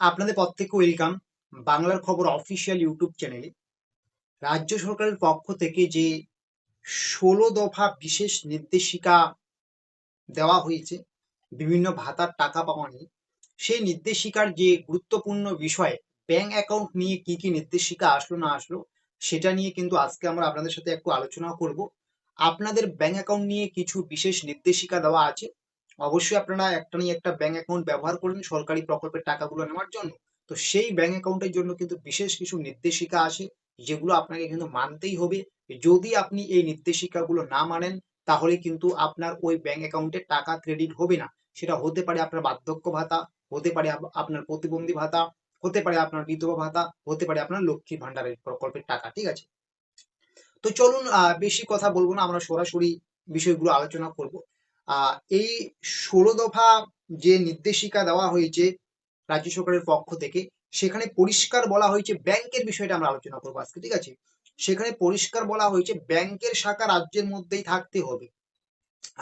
আপনাদের প্রত্যেককে ওয়েলকাম বাংলার খবর অফিসিয়াল ইউটিউব চ্যানেলে রাজ্য সরকারের পক্ষ থেকে যে ষোলো দফা বিশেষ নির্দেশিকা দেওয়া হয়েছে, বিভিন্ন ভাতার টাকা পাওয়া নিয়ে, সেই নির্দেশিকার যে গুরুত্বপূর্ণ বিষয় ব্যাংক অ্যাকাউন্ট নিয়ে কি কি নির্দেশিকা আসলো না আসলো, সেটা নিয়ে কিন্তু আজকে আমরা আপনাদের সাথে একটু আলোচনা করব। আপনাদের ব্যাংক অ্যাকাউন্ট নিয়ে কিছু বিশেষ নির্দেশিকা দেওয়া আছে অবশ্যই আপনারা একটা নিয়ে একটা ব্যাংক অ্যাকাউন্ট ব্যবহার করবেন সরকারি প্রকল্পের টাকাগুলো নেওয়ার জন্য। তো সেই ব্যাংক অ্যাকাউন্টের জন্য কিন্তু বিশেষ কিছু নির্দেশিকা আছে যেগুলো আপনাকে কিন্তু মানতেই হবে। যদি আপনি এই নির্দেশিকাগুলো না মানেন, তাহলে কিন্তু আপনার ওই ব্যাংক অ্যাকাউন্টে টাকা ক্রেডিট হবে না। সেটা হতে পারে আপনার বার্ধক্য ভাতা, হতে পারে আপনার প্রতিবন্ধী ভাতা, হতে পারে আপনার বিধবা ভাতা, হতে পারে আপনার লক্ষ্মী ভান্ডারের প্রকল্পের টাকা, ঠিক আছে? তো চলুন বেশি কথা বলব না, আমরা সরাসরি বিষয়গুলো আলোচনা করব। এই ষোলো দফা যে নির্দেশিকা দেওয়া হয়েছে রাজ্য সরকারের পক্ষ থেকে, সেখানে পরিষ্কার বলা হয়েছে ব্যাংকের বিষয়টা আমরা আলোচনা করব আজকে, ঠিক আছে? সেখানে পরিষ্কার বলা হয়েছে ব্যাংকের শাখা রাজ্যের মধ্যেই থাকতে হবে।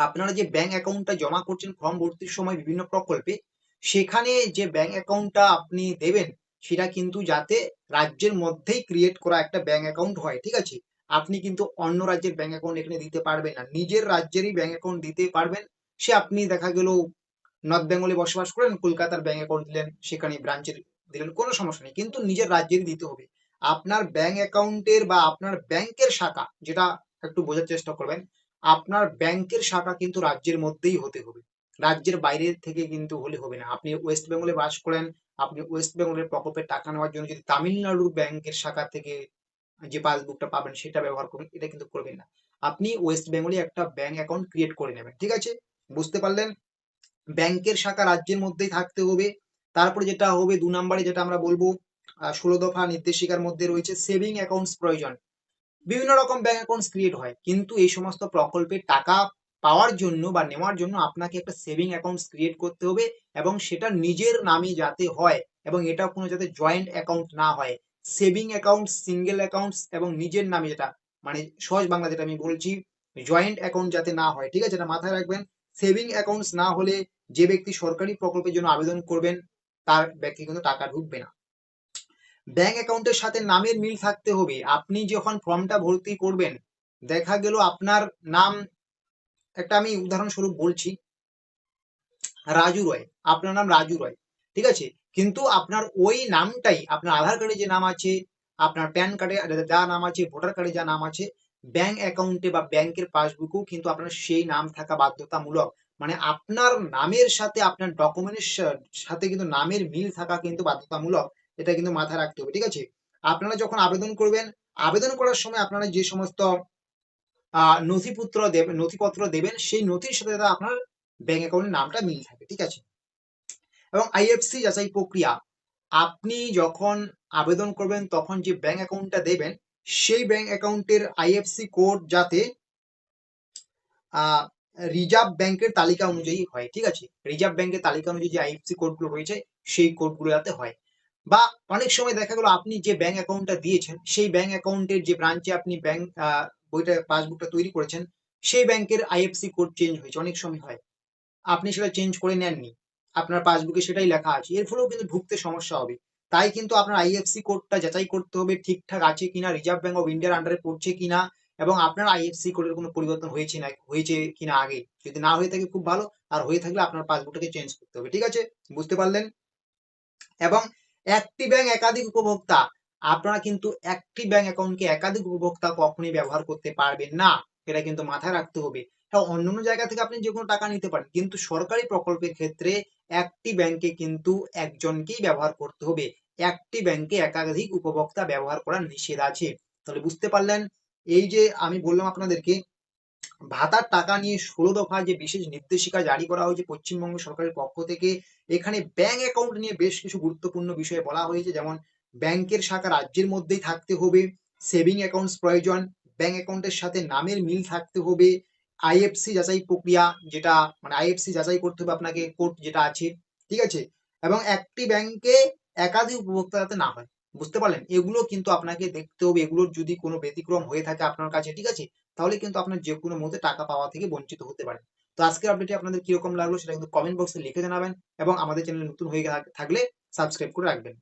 আপনারা যে ব্যাংক অ্যাকাউন্টটা জমা করছেন, ফর্ম ভর্তির সময় বিভিন্ন প্রকল্পে, সেখানে যে ব্যাংক অ্যাকাউন্টটা আপনি দেবেন, সেটা কিন্তু যাতে রাজ্যের মধ্যেই ক্রিয়েট করা একটা ব্যাংক অ্যাকাউন্ট হয়, ঠিক আছে? আপনি কিন্তু অন্য রাজ্যের ব্যাংক অ্যাকাউন্ট এখানে দিতে পারবেন না। নিজের রাজ্যেরই ব্যাংক অ্যাকাউন্ট দিতে পারবেন। সে আপনি দেখা গেল নর্থ বেঙ্গলে বসবাস করেন, কলকাতার ব্যাংক অ্যাকাউন্ট দিলেন, সেখানে ব্রাঞ্চের দিলেন, কোনো সমস্যা নেই। কিন্তু নিজের রাজ্যেরই দিতে হবে। আপনার ব্যাংক অ্যাকাউন্টের বা আপনার ব্যাংকের শাখা, যেটা একটু বোঝার চেষ্টা করবেন, আপনার ব্যাংকের শাখা কিন্তু রাজ্যের মধ্যেই হতে হবে। রাজ্যের বাইরে থেকে কিন্তু হলে হবে না। আপনি ওয়েস্ট বেঙ্গলে বাস করেন, আপনি ওয়েস্ট বেঙ্গলের প্রকল্পের টাকা নেওয়ার জন্য যদি তামিলনাড়ুর ব্যাংকের শাখা থেকে যে পাসবুকটা পাবেন সেটা ব্যবহার করবেন এটা কিন্তু করবেন না। আপনি ওয়েস্ট বেঙ্গলে একটা ব্যাংক অ্যাকাউন্ট ক্রিয়েট করে নেবেন, ঠিক আছে? বুঝতে পারলেন? ব্যাংকের শাখা রাজ্যের মধ্যেই থাকতে হবে। তারপরে যেটা হবে, দু নম্বরে যেটা আমরা বলব ষোলো দফা নির্দেশিকার মধ্যে রয়েছে সেভিং অ্যাকাউন্টস প্রয়োজন। বিভিন্ন রকম ব্যাংক অ্যাকাউন্টস ক্রিয়েট হয়, কিন্তু এই সমস্ত প্রকল্পের টাকা পাওয়ার জন্য বা নেওয়ার জন্য আপনাকে একটা সেভিং অ্যাকাউন্টস ক্রিয়েট করতে হবে এবং সেটা নিজের নামে যাতে হয় এবং এটা কোনো যাতে জয়েন্ট অ্যাকাউন্ট না হয়। সেভিং অ্যাকাউন্ট সিঙ্গেল অ্যাকাউন্টস এবং নিজের নামে যেটা মানে সহজ বাংলা যেটা আমি বলছি জয়েন্ট অ্যাকাউন্ট যাতে না হয়, ঠিক আছে? এটা মাথায় রাখবেন। সেভিং অ্যাকাউন্টস না হলে যে ব্যক্তি সরকারি প্রকল্পের জন্য আবেদন করবেন, তার ব্যক্তি কিন্তু টাকা ঢুকবে না। ব্যাংক অ্যাকাউন্টের সাথে নামের মিল থাকতে হবে। আপনি যখন ফর্মটা ভর্তি করবেন, দেখা গেল আপনার নাম, একটা আমি উদাহরণস্বরূপ বলছি, রাজু রয়। আপনার নাম রাজু রয়, ঠিক আছে? কিন্তু আপনার ওই নামটাই, আপনার আধার কার্ডে যে নাম আছে, আপনার প্যান কার্ডে যা নাম আছে, ভোটার কার্ডে যা নাম আছে, ব্যাংক অ্যাকাউন্টে বা ব্যাংকের পাসবুকেও কিন্তু আপনার সেই নাম থাকা বাধ্যতামূলক। মানে আপনার নামের সাথে আপনার ডকুমেন্টের সাথে কিন্তু নামের মিল থাকা কিন্তু বাধ্যতামূলক। এটা কিন্তু মাথায় রাখতে হবে, ঠিক আছে? আপনারা যখন আবেদন করবেন, আবেদন করার সময় আপনারা যে সমস্ত নথিপত্র দেবেন নথিপত্র দেবেন, সেই নথির সাথে আপনার ব্যাংক অ্যাকাউন্টের নামটা মিল থাকে ঠিক আছে? এবং আইএফসি যাচাই প্রক্রিয়া, আপনি যখন আবেদন করবেন, তখন যে ব্যাংক অ্যাকাউন্টটা দেবেন, সেই ব্যাংক অ্যাকাউন্টের আইএফসি কোড যাতে রিজার্ভ ব্যাংকের তালিকা অনুযায়ী হয়, ঠিক আছে? রিজার্ভ ব্যাংকের তালিকা অনুযায়ী যে আইএফসি কোডগুলো রয়েছে, সেই কোডগুলো যাতে হয়। বা অনেক সময় দেখা গেল, আপনি যে ব্যাংক অ্যাকাউন্টটা দিয়েছেন, সেই ব্যাংক অ্যাকাউন্টের যে ব্রাঞ্চে আপনি ব্যাংক বইটা পাসবুকটা তৈরি করেছেন, সেই ব্যাংকের আইএফসি কোড চেঞ্জ হয়েছে, অনেক সময় হয়। আপনি সেটা চেঞ্জ করে নেননি। আপনার পাসবুকে সেটাই লেখা আছে। এর ফলেও কিন্তু ঢুকতে সমস্যা হবে। তাই কিন্তু আপনার আইএফসি কোডটা যাচাই করতে হবে, ঠিকঠাক আছে কিনা রিজার্ভ ব্যাঙ্ক অফ ইন্ডিয়ার আন্ডারে পড়ছে কিনা, এবং আপনার আইএফসি কোডের কোনো পরিবর্তন হয়েছে না, হয়েছে কিনা আগে। যদি না হয়ে থাকে খুব ভালো, আর হয়ে থাকলে আপনার পাসবুকটাকে চেঞ্জ করতে হবে, ঠিক আছে? বুঝতে পারলেন? এবং একটি ব্যাংক একাধিক উপভোক্তা, আপনারা কিন্তু একটি ব্যাংক অ্যাকাউন্টকে একাধিক উপভোক্তা কখনোই ব্যবহার করতে পারবেন না। এটা কিন্তু মাথায় রাখতে হবে। হ্যাঁ অন্যান্য জায়গা থেকে আপনি যে কোনো টাকা নিতে পারেন, কিন্তু সরকারি প্রকল্পের ক্ষেত্রে একটি ব্যাংকে কিন্তু একজনকেই ব্যবহার করতে হবে। একটি ব্যাংকে একাধিক উপভোক্তা ব্যবহার করার নিষেধ আছে। তাহলে বুঝতে পারলেন? এই যে আমি বললাম আপনাদেরকে, ভাতার টাকা নিয়ে ষোলো দফা যে বিশেষ নির্দেশিকা জারি করা হয়েছে পশ্চিমবঙ্গ সরকারের পক্ষ থেকে, এখানে ব্যাংক অ্যাকাউন্ট নিয়ে বেশ কিছু গুরুত্বপূর্ণ বিষয়ে বলা হয়েছে। যেমন ব্যাংকের শাখা রাজ্যের মধ্যেই থাকতে হবে সেভিং অ্যাকাউন্টস প্রয়োজন ব্যাংক অ্যাকাউন্টের সাথে নামের মিল থাকতে হবে। আইএফসি যাচাই প্রক্রিয়া যেটা মানে আইএফসি যাচাই করতে হবে আপনাকে, কোড যেটা আছে, ঠিক আছে? এবং একটি ব্যাংকে একাধিক উপভোক্তা যাতে না হয়, বুঝতে পারলেন? এগুলো কিন্তু আপনাকে দেখতে হবে। এগুলোর যদি কোনো ব্যতিক্রম হয়ে থাকে আপনার কাছে, ঠিক আছে? তাহলে কিন্তু আপনার যে কোনো মতে টাকা পাওয়া থেকে বঞ্চিত হতে পারে তো আজকের আপডেটে আপনাদের কীরকম লাগল সেটা কিন্তু কমেন্ট বক্সে লিখে জানাবেন এবং আমাদের চ্যানেল নতুন হয়ে থাক- থাকলে সাবস্ক্রাইব করে রাখবেন।